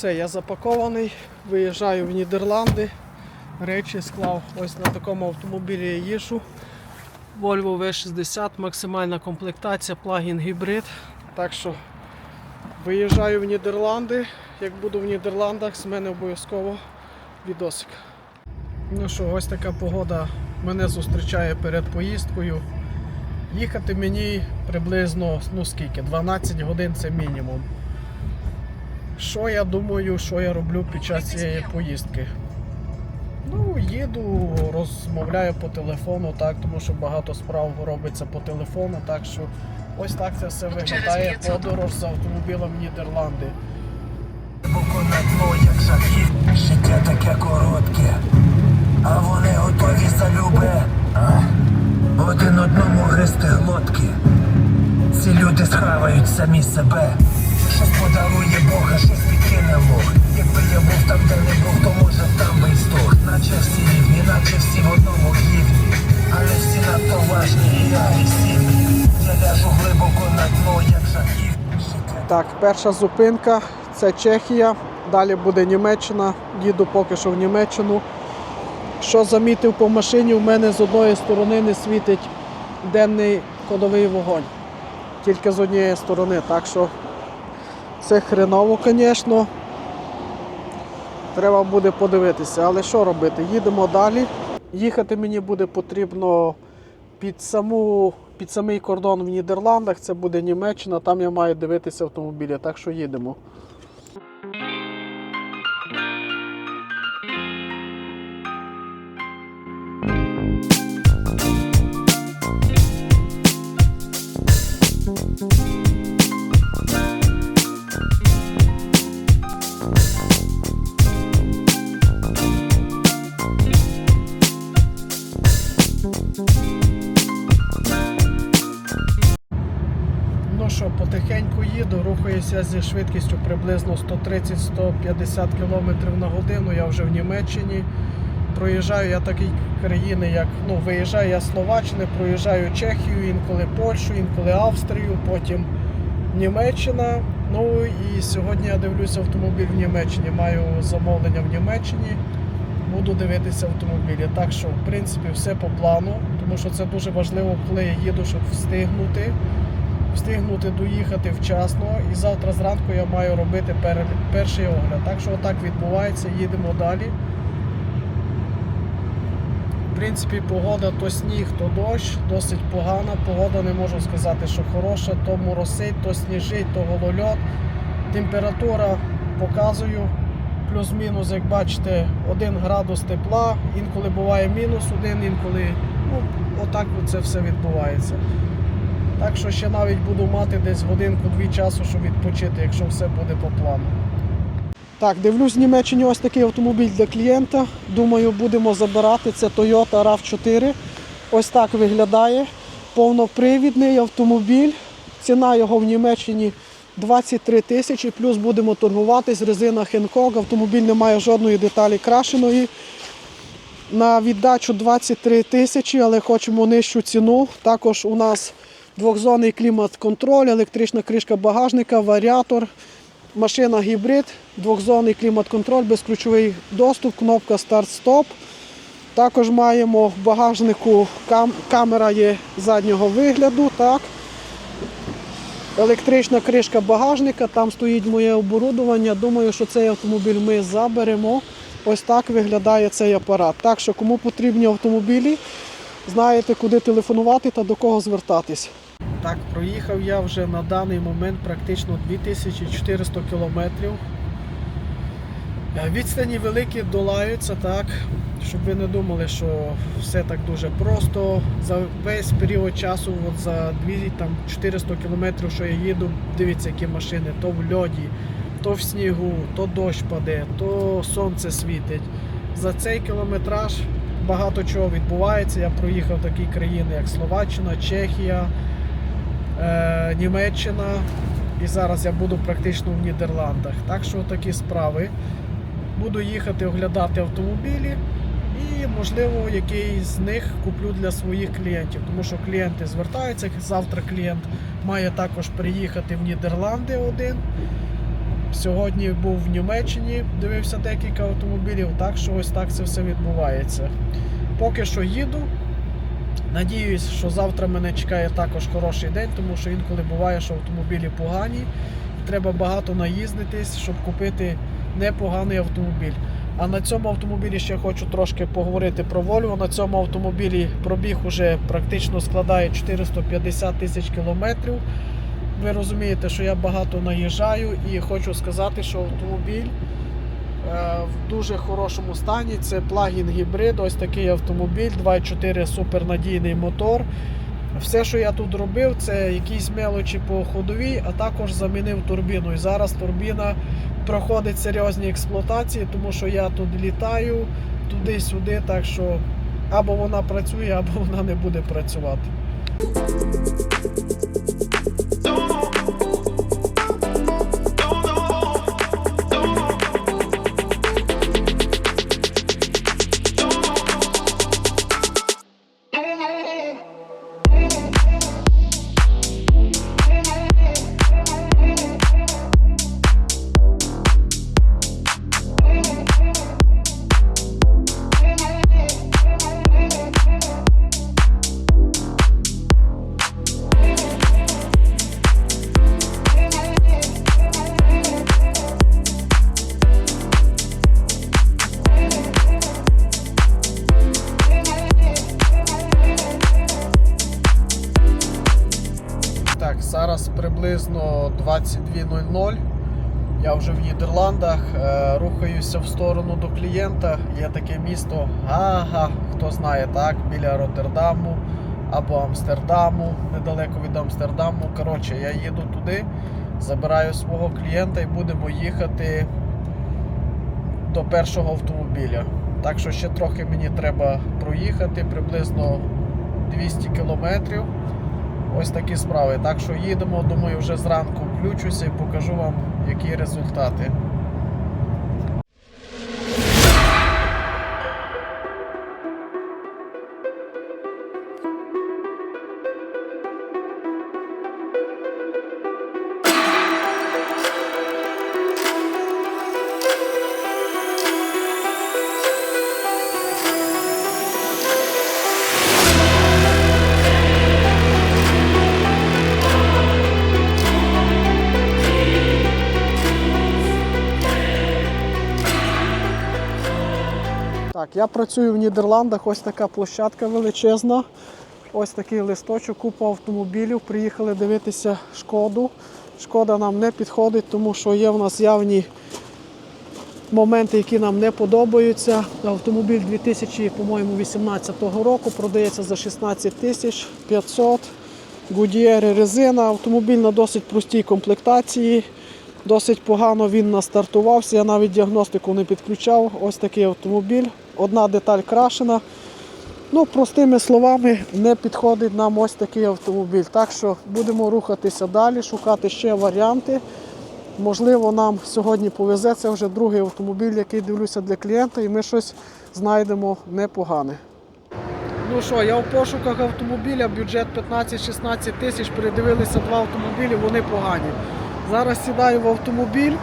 Все, я запакований, виїжджаю в Нідерланди. Речі склав ось на такому автомобілі я їжджу. Volvo V60, максимальна комплектація, плагін гібрид. Так що виїжджаю в Нідерланди. Як буду в Нідерландах, з мене обов'язково відосик. Ну що, ось така погода мене зустрічає перед поїздкою. Їхати мені приблизно ну скільки? 12 годин це мінімум. Що я думаю, що я роблю під час цієї поїздки? Ну, їду, розмовляю по телефону, так, тому що багато справ робиться по телефону, так що ось так це все виглядає подорож з автомобілем в Нідерланди. Боку на дно, як жахів, життя таке коротке, а вони готові за любе. Один одному гристи глотки. Ці люди схавають самі себе. Щось подарує Бога, щось підкине Бог. Якби я був там, де не був, то може там би й здох. Наче всі рівні, наче всі в одному гівні. Але всі надто важні і агресивні. Я ляжу глибоко на дно, як жахів. Так, перша зупинка це Чехія, далі буде Німеччина. Їду поки що в Німеччину. Що замітив по машині, у мене з одної сторони не світить денний кодовий вогонь. Тільки з однієї сторони. Так що це хреново, звісно. Треба буде подивитися. Але що робити? Їдемо далі. Їхати мені буде потрібно під, саму, під самий кордон в Нідерландах. Це буде Німеччина, там я маю дивитися автомобілі. Так що їдемо. Рухаюся зі швидкістю приблизно 130-150 км на годину. Я вже в Німеччині. Проїжджаю я такі країни, як ну, виїжджаю я з Словаччини, проїжджаю Чехію, інколи Польщу, інколи Австрію, потім Німеччина. Ну і сьогодні я дивлюся автомобіль в Німеччині. Маю замовлення в Німеччині. Буду дивитися автомобілі. Так що, в принципі, все по плану, тому що це дуже важливо, коли я їду, щоб встигнути встигнути доїхати вчасно. І завтра зранку я маю робити перший огляд. Так що отак відбувається, їдемо далі. В принципі, погода то сніг, то дощ, досить погана. Погода не можу сказати, що хороша, то моросить, то сніжить, то голольот. Температура показую. Плюс-мінус, як бачите, 1 градус тепла, інколи буває мінус один, інколи ну, отак це все відбувається. Так що ще навіть буду мати десь годинку-дві часу, щоб відпочити, якщо все буде по плану. Так, дивлюсь в Німеччині ось такий автомобіль для клієнта. Думаю, будемо забирати. Це Toyota RAV4. Ось так виглядає. Повнопривідний автомобіль. Ціна його в Німеччині 23 тисячі, плюс будемо торгуватись. Резина Хенкок. Автомобіль не має жодної деталі крашеної. На віддачу 23 тисячі, але хочемо нижчу ціну. Також у нас двохзонний клімат-контроль, електрична кришка багажника, варіатор, машина гібрид, двохзонний клімат-контроль, безключовий доступ, кнопка старт-стоп. Також маємо в багажнику кам- камера є заднього вигляду. Так. Електрична кришка багажника, там стоїть моє оборудовання. Думаю, що цей автомобіль ми заберемо. Ось так виглядає цей апарат. Так що, кому потрібні автомобілі, знаєте, куди телефонувати та до кого звертатись. Так, проїхав я вже на даний момент практично 2400 кілометрів. Е, Відстані великі долаються, так, щоб ви не думали, що все так дуже просто. За весь період часу, от за 2, там, 400 кілометрів, що я їду, дивіться, які машини, то в льоді, то в снігу, то дощ паде, то сонце світить. За цей кілометраж багато чого відбувається. Я проїхав такі країни, як Словаччина, Чехія, е, Німеччина. І зараз я буду практично в Нідерландах. Так що такі справи. Буду їхати оглядати автомобілі і, можливо, якийсь з них куплю для своїх клієнтів, тому що клієнти звертаються. Завтра клієнт має також приїхати в Нідерланди один. Сьогодні був в Німеччині, дивився декілька автомобілів, так що ось так це все відбувається. Поки що їду. Надіюсь, що завтра мене чекає також хороший день, тому що інколи буває, що автомобілі погані, і треба багато наїздитись, щоб купити непоганий автомобіль. А на цьому автомобілі ще хочу трошки поговорити про Volvo. На цьому автомобілі пробіг уже практично складає 450 тисяч кілометрів. Ви розумієте, що я багато наїжджаю і хочу сказати, що автомобіль в дуже хорошому стані. Це плагін гібрид, ось такий автомобіль, 2.4 супернадійний мотор. Все, що я тут робив, це якісь мелочі по ходовій, а також замінив турбіну. І зараз турбіна проходить серйозні експлуатації, тому що я тут літаю туди-сюди, так що або вона працює, або вона не буде працювати. Так, зараз приблизно 22.00. Я вже в Нідерландах. е, Рухаюся в сторону до клієнта. Є таке місто Гага, хто знає, так, біля Роттердаму або Амстердаму, недалеко від Амстердаму. Коротше, я їду туди, забираю свого клієнта і будемо їхати до першого автомобіля. Так що ще трохи мені треба проїхати, приблизно 200 кілометрів. Ось такі справи. Так що їдемо, думаю, вже зранку включуся і покажу вам, які результати. Так, я працюю в Нідерландах, ось така площадка величезна. Ось такий листочок, купа автомобілів. Приїхали дивитися шкоду. Шкода нам не підходить, тому що є в нас явні моменти, які нам не подобаються. Автомобіль 2018 року продається за 16 тисяч 500. Гудієри резина. Автомобіль на досить простій комплектації. Досить погано він настартувався. Я навіть діагностику не підключав. Ось такий автомобіль. Одна деталь крашена. Ну, простими словами, не підходить нам ось такий автомобіль. Так що будемо рухатися далі, шукати ще варіанти. Можливо, нам сьогодні повезе. Це вже другий автомобіль, який дивлюся для клієнта, і ми щось знайдемо непогане. Ну що, я в пошуках автомобіля, бюджет 15-16 тисяч, передивилися два автомобілі, вони погані. Зараз сідаю в автомобіль,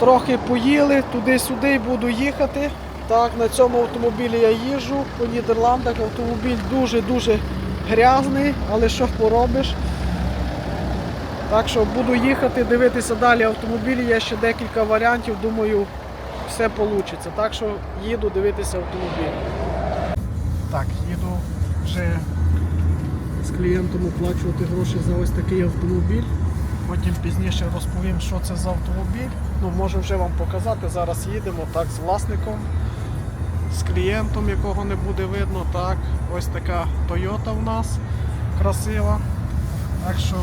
трохи поїли, туди-сюди буду їхати. Так, на цьому автомобілі я їжджу по Нідерландах. Автомобіль дуже-дуже грязний, але що поробиш. Так що буду їхати, дивитися далі автомобілі. Є ще декілька варіантів, думаю, все вийде. Так що їду дивитися автомобіль. Так, їду вже з клієнтом оплачувати гроші за ось такий автомобіль. Потім пізніше розповім, що це за автомобіль. Ну, можу вже вам показати. Зараз їдемо так з власником, з клієнтом, якого не буде видно. Так, ось така Toyota в нас красива. Так що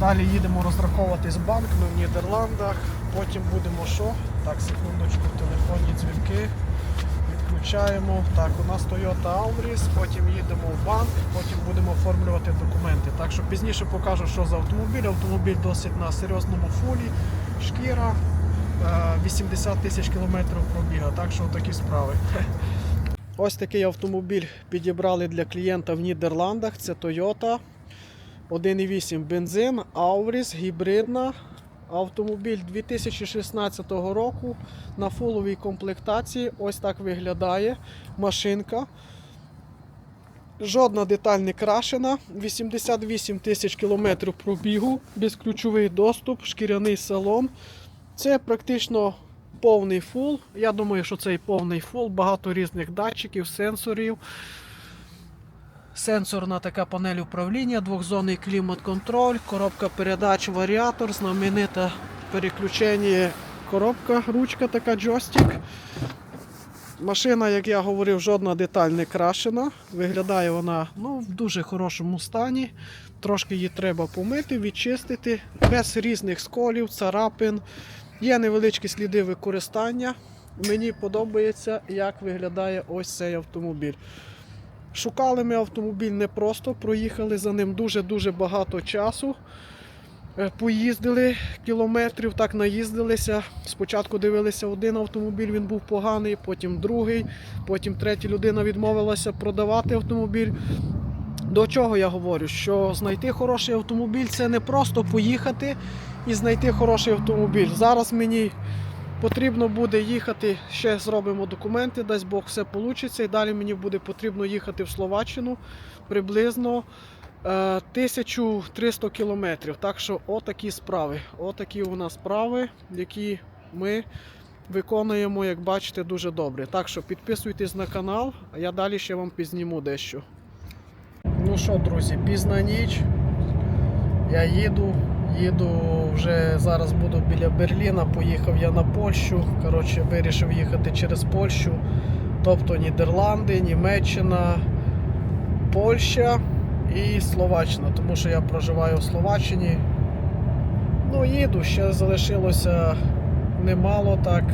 далі їдемо розраховуватись банк, ми в Нідерландах. Потім будемо що? Так, секундочку, телефонні дзвінки. Відключаємо. Так, у нас Toyota Auris, потім їдемо в банк, потім будемо оформлювати документи. Так що пізніше покажу, що за автомобіль. Автомобіль досить на серйозному фулі, шкіра, 80 тисяч кілометрів пробіга. Так що такі справи. Ось такий автомобіль підібрали для клієнта в Нідерландах. Це Toyota. 1,8 бензин, Auris, гібридна. Автомобіль 2016 року на фуловій комплектації. Ось так виглядає машинка. Жодна деталь не крашена. 88 тисяч кілометрів пробігу, безключовий доступ, шкіряний салон. Це практично повний фул. Я думаю, що це і повний фул. Багато різних датчиків, сенсорів. Сенсорна така панель управління, двохзонний клімат-контроль, коробка передач, варіатор, знаменита переключення коробка, ручка така джойстик. Машина, як я говорив, жодна деталь не крашена. Виглядає вона ну, в дуже хорошому стані. Трошки її треба помити, відчистити, без різних сколів, царапин. Є невеличкі сліди використання. Мені подобається, як виглядає ось цей автомобіль. Шукали ми автомобіль не просто, проїхали за ним дуже-дуже багато часу. Е, Поїздили кілометрів, так наїздилися. Спочатку дивилися один автомобіль, він був поганий, потім другий, потім третя людина відмовилася продавати автомобіль. До чого я говорю? Що знайти хороший автомобіль це не просто поїхати і знайти хороший автомобіль. Зараз мені потрібно буде їхати, ще зробимо документи, дасть Бог все вийде. І далі мені буде потрібно їхати в Словаччину приблизно е, 1300 кілометрів. Так що отакі справи. Отакі у нас справи, які ми виконуємо, як бачите, дуже добре. Так що підписуйтесь на канал, а я далі ще вам пізніму дещо. Ну що, друзі, пізна ніч. Я їду, їду вже зараз буду біля Берліна. Поїхав я на Польщу. Коротше, вирішив їхати через Польщу. Тобто Нідерланди, Німеччина, Польща і Словаччина. Тому що я проживаю в Словаччині. Ну, їду, ще залишилося немало так.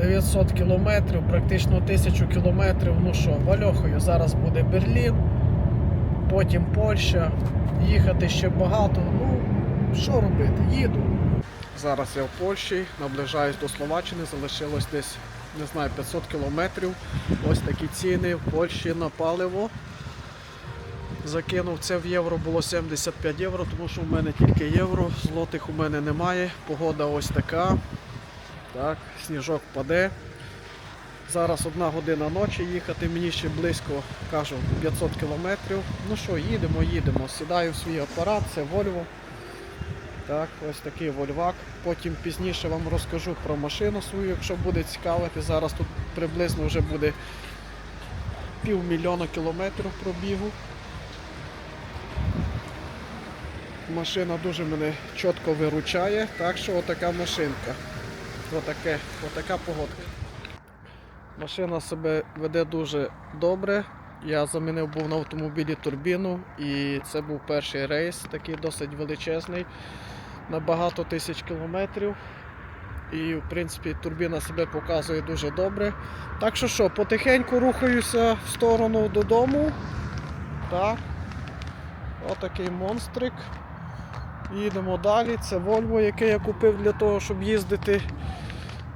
900 кілометрів, практично 1000 кілометрів. Ну що, Вальохою зараз буде Берлін, потім Польща. Їхати ще багато. Ну, що робити? Їду. Зараз я в Польщі, наближаюсь до Словаччини, залишилось десь, не знаю, 500 кілометрів. Ось такі ціни в Польщі на паливо. Закинув це в євро, було 75 євро, тому що в мене тільки євро, злотих у мене немає. Погода ось така. Так, сніжок паде. Зараз одна година ночі їхати, мені ще близько, кажу, 500 кілометрів. Ну що, їдемо, їдемо. Сідаю в свій апарат, це Volvo. Так, ось такий Вольвак. Потім пізніше вам розкажу про машину свою, якщо буде цікавити. Зараз тут приблизно вже буде півмільйона кілометрів пробігу. Машина дуже мене чітко виручає, так що отака машинка. Отаке, отака погодка. Машина себе веде дуже добре. Я замінив був на автомобілі турбіну і це був перший рейс, такий досить величезний, на багато тисяч кілометрів. І в принципі турбіна себе показує дуже добре. Так що що, потихеньку рухаюся в сторону додому. Так. Отакий монстрик. Їдемо далі. Це Volvo, яке я купив для того, щоб їздити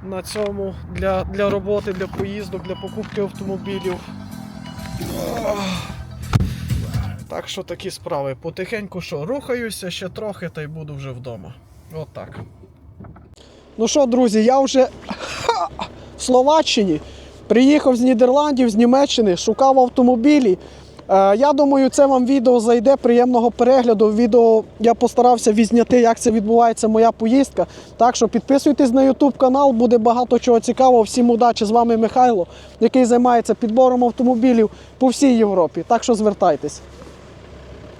на цьому для, для роботи, для поїздок, для покупки автомобілів. Так що такі справи. Потихеньку що, рухаюся ще трохи та й буду вже вдома. Отак. Ну що, друзі, я вже в Словаччині. Приїхав з Нідерландів, з Німеччини, шукав автомобілі. Е, я думаю, це вам відео зайде. Приємного перегляду. Відео я постарався відзняти, як це відбувається моя поїздка. Так що підписуйтесь на YouTube канал, буде багато чого цікавого. Всім удачі! З вами Михайло, який займається підбором автомобілів по всій Європі. Так що звертайтесь.